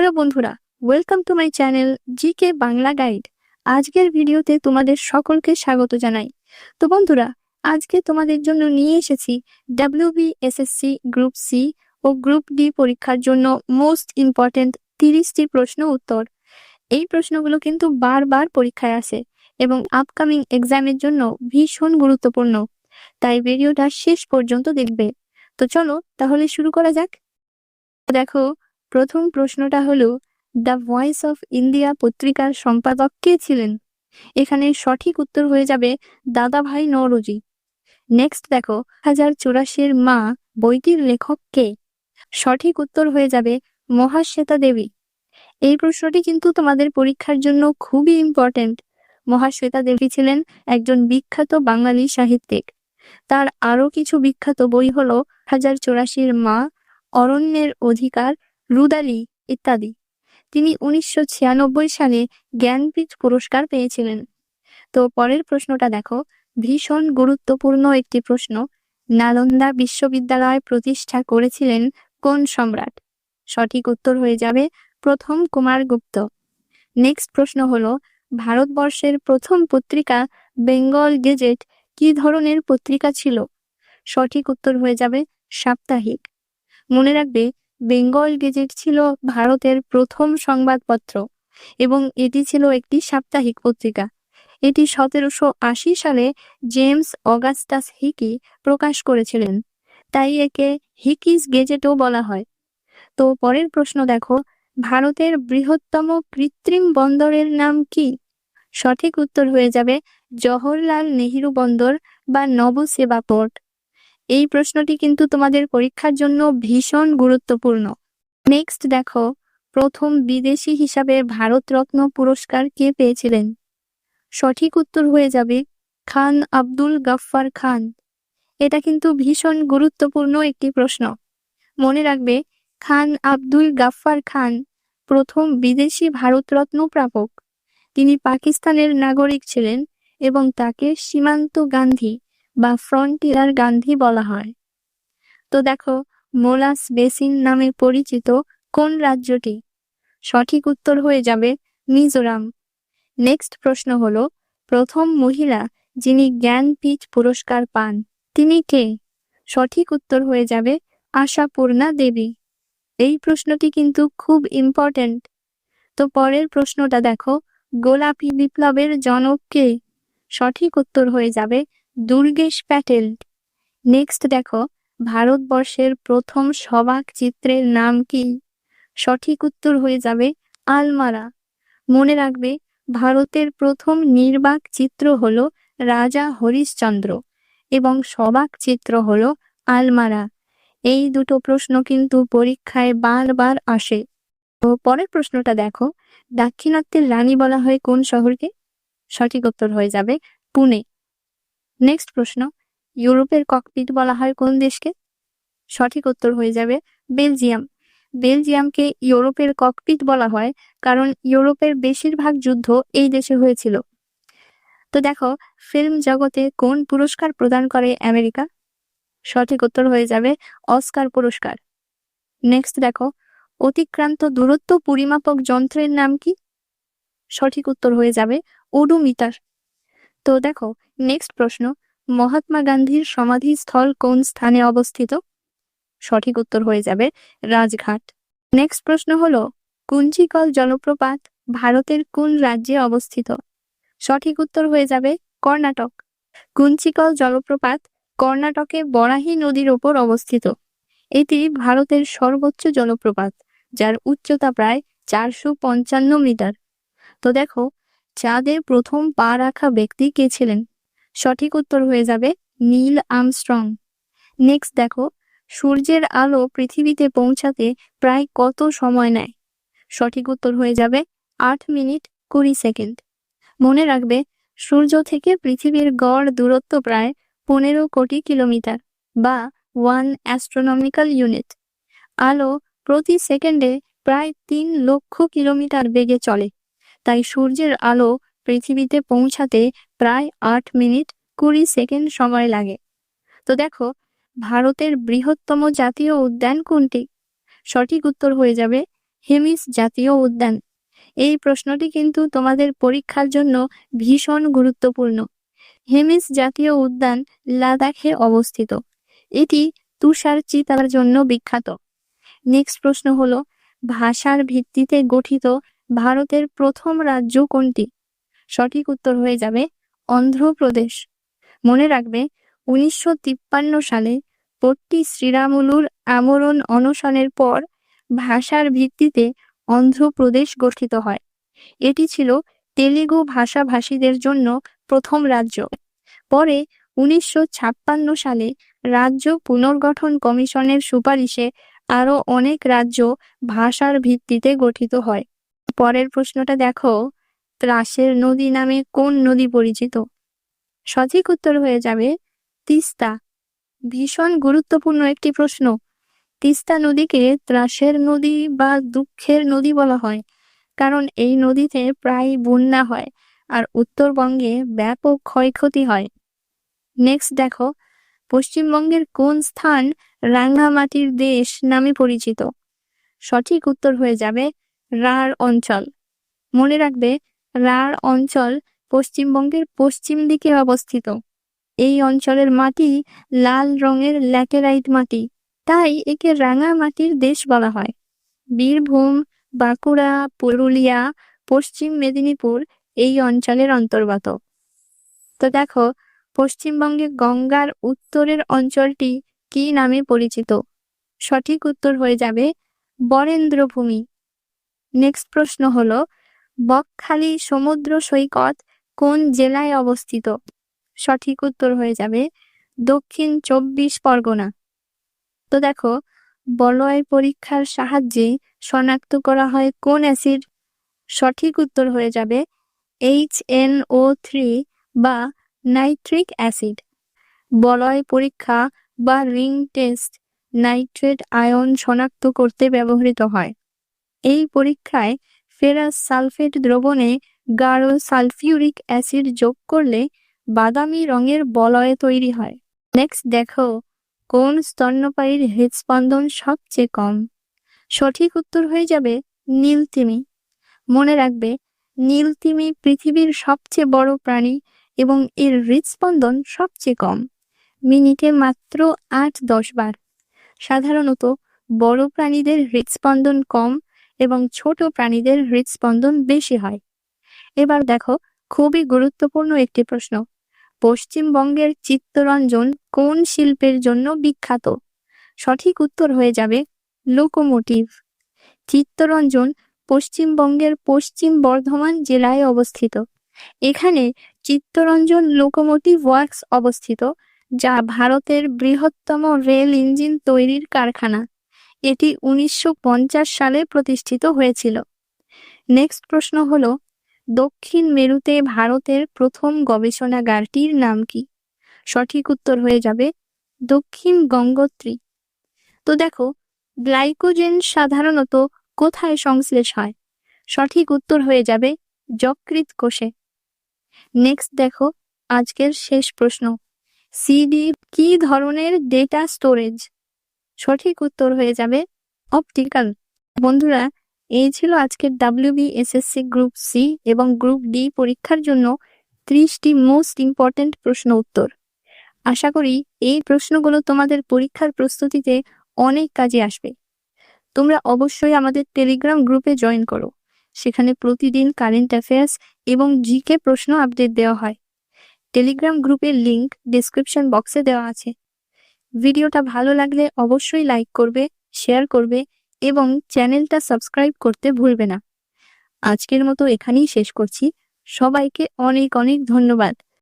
Hello বন্ধুরা welcome to my channel GK Bangla guide আজকের ভিডিওতে তোমাদের সকলকে স্বাগত জানাই। তো বন্ধুরা, আজকে তোমাদের জন্য নিয়ে এসেছি ডাব্লিউবি এসএসসি গ্রুপ সি ও গ্রুপ ডি পরীক্ষার জন্য মোস্ট ইম্পর্টেন্ট তিরিশটি প্রশ্ন উত্তর। এই প্রশ্নগুলো কিন্তু বারবার পরীক্ষায় আসে এবং আপকামিং এক্সামের জন্য ভীষণ গুরুত্বপূর্ণ। তাই ভিডিওটা শেষ পর্যন্ত দেখবে। তো চলো তাহলে শুরু করা যাক। দেখো প্রথম প্রশ্নটা হলো, দ্য ভয়েস অফ ইন্ডিয়া পত্রিকার সম্পাদক কে ছিলেন? এখানে সঠিক উত্তর হয়ে যাবে, দাদাভাই নওরোজি। নেক্সট দেখো, হাজার চুরাশির মা বইটির লেখক কে? সঠিক উত্তর হয়ে যাবে, মহাশ্বেতা দেবী। এই প্রশ্নটি কিন্তু তোমাদের পরীক্ষার জন্য খুবই ইম্পর্টেন্ট মহাশ্বেতা দেবী ছিলেন একজন বিখ্যাত বাঙালি সাহিত্যিক। তার আরও কিছু বিখ্যাত বই হলো, হাজার চুরাশির মা অরণ্যের অধিকার রুদালি ইত্যাদি। তিনি উনিশশো ছিয়ানব্বই সালে জ্ঞানপীঠ পুরস্কার পেয়েছিলেন। তো পরের প্রশ্নটা দেখো। ভীষণ গুরুত্বপূর্ণ একটি প্রশ্ন। নালন্দা বিশ্ববিদ্যালয় প্রতিষ্ঠা করেছিলেন কোন সম্রাট? সঠিক উত্তর হয়ে যাবে প্রথম কুমার গুপ্ত। নেক্সট প্রশ্ন হলো, ভারতবর্ষের প্রথম পত্রিকা বেঙ্গল গেজেট কি ধরনের পত্রিকা ছিল? সঠিক উত্তর হয়ে যাবে সাপ্তাহিক। মনে রাখবে বেঙ্গল গেজেট ছিল ভারতের প্রথম সংবাদপত্র এবং এটি ছিল একটি সাপ্তাহিক পত্রিকা। এটি সতেরোশো আশি সালে জেমস অগাস্টাস হিকি প্রকাশ করেছিলেন। তাই একে হিকিস গেজেটও বলা হয়। তো পরের প্রশ্ন দেখো, ভারতের বৃহত্তম কৃত্রিম বন্দরের নাম কি? সঠিক উত্তর হয়ে যাবে জওহরলাল নেহেরু বন্দর বা নবসেবা পোর্ট। এই প্রশ্নটি কিন্তু তোমাদের পরীক্ষার জন্য ভীষণ গুরুত্বপূর্ণ। নেক্সট দেখো, প্রথম বিদেশি হিসাবে ভারতরত্ন পুরস্কার কে পেয়েছিলেন? সঠিক উত্তর হয়ে যাবে, খান আব্দুল গাফফার খান। এটা কিন্তু ভীষণ গুরুত্বপূর্ণ একটি প্রশ্ন। মনে রাখবে, খান আব্দুল গাফফার খান প্রথম বিদেশি ভারতরত্ন প্রাপক। তিনি পাকিস্তানের নাগরিক ছিলেন এবং তাকে সীমান্ত গান্ধী বা ফ্রন্টিয়ার গান্ধী বলা হয়। তো দেখো, মোলাস বেসিন নামে পরিচিত কোন রাজ্যটি? সঠিক উত্তর হয়ে যাবে মিজোরাম। নেক্সট প্রশ্ন হল, প্রথম মহিলা যিনি জ্ঞানপীঠ পুরস্কার পান, তিনি কে? সঠিক উত্তর হয়ে যাবে আশাপূর্ণা দেবী। এই প্রশ্নটি কিন্তু খুব ইম্পর্টেন্ট তো পরের প্রশ্নটা দেখো, গোলাপি বিপ্লবের জনক কে? সঠিক উত্তর হয়ে যাবে দুর্গেশ প্যাটেল। নেক্সট দেখো, ভারতবর্ষের প্রথম সবাক চিত্রের নাম কি? সঠিক উত্তর হয়ে যাবে আলমারা। মনে রাখবে, ভারতের প্রথম নির্বাক চিত্র হল রাজা হরিশ্চন্দ্র এবং সবাক চিত্র হল আলমারা। এই দুটো প্রশ্ন কিন্তু পরীক্ষায় বারবার আসে। তো পরের প্রশ্নটা দেখো, দাক্ষিণাত্যের রানী বলা হয় কোন শহরকে? সঠিক উত্তর হয়ে যাবে পুনে। নেক্সট প্রশ্ন, ইউরোপের ককপিট বলা হয় কোন দেশকে? সঠিক উত্তর হয়ে যাবে বেলজিয়াম। বেলজিয়ামকে ইউরোপের ককপিট বলা হয় কারণ ইউরোপের বেশিরভাগ যুদ্ধ এই দেশে হয়েছিল। তো দেখো ফিল্ম জগতে কোন পুরস্কার প্রদান করে আমেরিকা? সঠিক উত্তর হয়ে যাবে অস্কার পুরস্কার। নেক্সট দেখো, অতিক্রান্ত দূরত্ব পরিমাপক যন্ত্রের নাম কি? সঠিক উত্তর হয়ে যাবে ওডোমিটার। তো দেখো নেক্সট প্রশ্ন, মহাত্মা গান্ধীর সমাধিস্থল কোন স্থানে অবস্থিত? সঠিক উত্তর হয়ে যাবে রাজঘাট। নেক্সট প্রশ্ন হলো, কুঞ্চিকল জলপ্রপাত ভারতের কোন রাজ্যে অবস্থিত? সঠিক উত্তর হয়ে যাবে কর্ণাটক। কুঞ্চিকল জলপ্রপাত কর্ণাটকে বরাহী নদীর ওপর অবস্থিত। এটি ভারতের সর্বোচ্চ জলপ্রপাত, যার উচ্চতা প্রায় চারশো পঞ্চান্ন মিটার। তো দেখো চাঁদে প্রথম পা রাখা ব্যক্তি কে ছিলেন? সঠিক উত্তর হয়ে যাবে নীল আমস্ট্রং। নেক্সট দেখো, সূর্যের আলো পৃথিবীতে পৌঁছাতে প্রায় কত সময় নেয়? সঠিক উত্তর হয়ে যাবে আট মিনিট কুড়ি সেকেন্ড। মনে রাখবে, সূর্য থেকে পৃথিবীর গড় দূরত্ব প্রায় পনেরো কোটি কিলোমিটার বা ওয়ান অ্যাস্ট্রোনমিক্যাল ইউনিট আলো প্রতি সেকেন্ডে প্রায় তিন লক্ষ কিলোমিটার বেগে চলে। তাই সূর্যের আলো পৃথিবীতে পৌঁছাতে প্রায় আট মিনিট কুড়ি সেকেন্ড সময় লাগে। তো দেখো, ভারতের বৃহত্তম জাতীয় উদ্যান কোনটি? সঠিক উত্তর হয়ে যাবে, হেমিস জাতীয় উদ্যান। এই প্রশ্নটি কিন্তু তোমাদের পরীক্ষার জন্য ভীষণ গুরুত্বপূর্ণ। হেমিস জাতীয় উদ্যান লাদাখে অবস্থিত। এটি তুষার চিতার জন্য বিখ্যাত। নেক্সট প্রশ্ন হলো, ভাষার ভিত্তিতে গঠিত ভারতের প্রথম রাজ্য কোনটি? সঠিক উত্তর হয়ে যাবে অন্ধ্রপ্রদেশ। মনে রাখবে, উনিশশো তিপ্পান্ন সালে পট্টি শ্রীরামুলুর আমরণ অনশনের পর ভাষার ভিত্তিতে অন্ধ্রপ্রদেশ গঠিত হয়। এটি ছিল তেলেগু ভাষাভাষীদের জন্য প্রথম রাজ্য। পরে উনিশশো ছাপ্পান্ন সালে রাজ্য পুনর্গঠন কমিশনের সুপারিশে আরও অনেক রাজ্য ভাষার ভিত্তিতে গঠিত হয়। পরের প্রশ্নটা দেখো। ত্রাসের নদী নামে কোন নদী পরিচিত? সঠিক উত্তর হয়ে যাবে তিস্তা। ভীষণ গুরুত্বপূর্ণ একটি প্রশ্ন। তিস্তা নদীকে ত্রাসের নদী বা দুঃখের নদী বলা হয়, কারণ এই নদীতে প্রায় বন্যা হয় আর উত্তরবঙ্গে ব্যাপক ক্ষয়ক্ষতি হয়। নেক্সট দেখো, পশ্চিমবঙ্গের কোন স্থান রাঙ্গামাটির দেশ নামে পরিচিত? সঠিক উত্তর হয়ে যাবে রাঢ় অঞ্চল। মনে রাখবে, রাঢ় অঞ্চল পশ্চিমবঙ্গের পশ্চিম দিকে অবস্থিত। এই অঞ্চলের মাটি লাল রঙের ল্যাটেরাইট মাটি, তাই একে রাঙা মাটির দেশ বলা হয়। বীরভূম, বাঁকুড়া, পুরুলিয়া, পশ্চিম মেদিনীপুর এই অঞ্চলের অন্তর্গত। তো দেখো, পশ্চিমবঙ্গে গঙ্গার উত্তরের অঞ্চলটি কি নামে পরিচিত? সঠিক উত্তর হয়ে যাবে, বরেন্দ্রভূমি। নেক্সট প্রশ্ন হলো, বকখালি সমুদ্র সৈকত কোন জেলায় অবস্থিত? সঠিক উত্তর হয়ে যাবে, দক্ষিণ চব্বিশ পরগনা। তো দেখো, বলয় পরীক্ষার সাহায্যে শনাক্ত করা হয় কোন অ্যাসিড? সঠিক উত্তর হয়ে যাবে এইচ এন ও থ্রি বা নাইট্রিক অ্যাসিড। বলয় পরীক্ষা বা রিং টেস্ট নাইট্রেট আয়ন শনাক্ত করতে ব্যবহৃত হয়। এই পরীক্ষায় ফেরাস সালফেট দ্রবণে গাঢ় সালফিউরিক অ্যাসিড যোগ করলে বাদামি রঙের বলয় তৈরি হয়। নেক্সট দেখো, কোন স্তন্যপায়ীর হৃদস্পন্দন সবচেয়ে কম? সঠিক উত্তর হয়ে যাবে নীলতিমি। মনে রাখবে, নীলতিমি পৃথিবীর সবচেয়ে বড় প্রাণী এবং এর হৃদস্পন্দন সবচেয়ে কম। মিনিটে মাত্র আট দশ বার। সাধারণত বড় প্রাণীদের হৃদস্পন্দন কম এবং ছোট প্রাণীদের হৃদস্পন্দন বেশি হয়। এবার দেখো, খুবই গুরুত্বপূর্ণ একটি প্রশ্ন। পশ্চিমবঙ্গের চিত্তরঞ্জন কোন শিল্পের জন্য বিখ্যাত? সঠিক উত্তর হয়ে যাবে লোকোমোটিভ। চিত্তরঞ্জন পশ্চিমবঙ্গের পশ্চিম বর্ধমান জেলায় অবস্থিত। এখানে চিত্তরঞ্জন লোকোমোটিভ ওয়ার্কস অবস্থিত, যা ভারতের বৃহত্তম রেল ইঞ্জিন তৈরির কারখানা। এটি উনিশশো পঞ্চাশ সালে প্রতিষ্ঠিত হয়েছিল। নেক্সট প্রশ্ন হল, দক্ষিণ মেরুতে ভারতের প্রথম গবেষণাগারটির নাম কি? সঠিক উত্তর হয়ে যাবে, দক্ষিণ গঙ্গোত্রী। তো দেখো, গ্লাইকোজেন সাধারণত কোথায় সংশ্লেষ হয়? সঠিক উত্তর হয়ে যাবে যকৃত কোষে। নেক্সট দেখো, আজকের শেষ প্রশ্ন। সিডি কি ধরনের ডেটা স্টোরেজ? সঠিক উত্তর হয়ে যাবে অপটিক্যাল বন্ধুরা, এই ছিল আজকের ডাব্লিউবি এসএসসি গ্রুপ সি এবং গ্রুপ ডি পরীক্ষার জন্য ত্রিশটি মোস্ট ইম্পর্টেন্ট প্রশ্ন উত্তর। আশা করি এই প্রশ্নগুলো তোমাদের পরীক্ষার প্রস্তুতিতে অনেক কাজে আসবে। তোমরা অবশ্যই আমাদের টেলিগ্রাম গ্রুপে জয়েন করো। সেখানে প্রতিদিন কারেন্ট অ্যাফেয়ার্স এবং জিকে প্রশ্ন আপডেট দেওয়া হয়। টেলিগ্রাম গ্রুপের লিংক ডিসক্রিপশন বক্সে দেওয়া আছে। ভিডিওটা ভালো লাগলে অবশ্যই লাইক করবে, শেয়ার করবে এবং চ্যানেলটা সাবস্ক্রাইব করতে ভুলবে না। আজকের মতো এখানেই শেষ করছি। সবাইকে অনেক অনেক ধন্যবাদ।